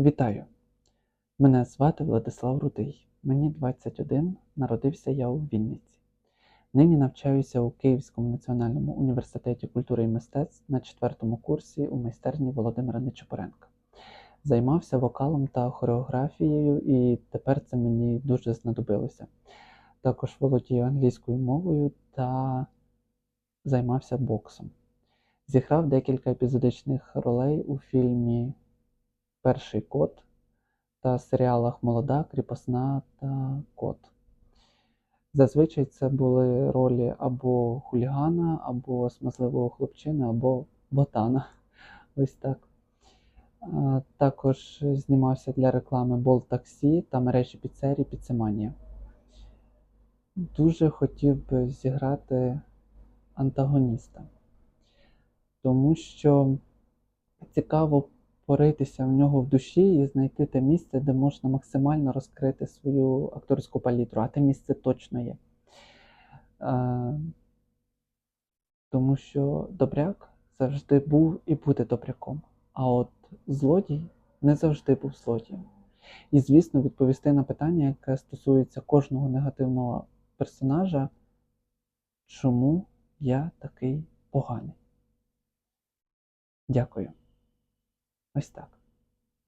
Вітаю! Мене звати Владислав Рудий. Мені 21, народився я у Вінниці. Нині навчаюся у Київському національному університеті культури і мистецтв на четвертому курсі у майстерні Володимира Нечипоренка. Займався вокалом та хореографією, і тепер це мені дуже знадобилося. Також володію англійською мовою та займався боксом. Зіграв декілька епізодичних ролей у фільмі Перший кот та серіалах Молода, Кріпосна та Кот. Зазвичай це були ролі або хулігана, або смазливого хлопчини, або ботана. Ось так. Також знімався для реклами Бол Таксі та мережі піцерій Піцеманія. Дуже хотів би зіграти антагоніста, тому що цікаво поритися в нього в душі і знайти те місце, де можна максимально розкрити свою акторську палітру, а те місце точно є. Е, Тому що добряк завжди був і буде добряком. А от злодій не завжди був злодієм. І, звісно, відповісти на питання, яке стосується кожного негативного персонажа, чому я такий поганий. Дякую. Ось так.